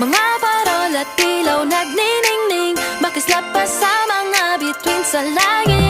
Mga parol at ilaw nagniningning Makislap pa sa mga bituin sa langit?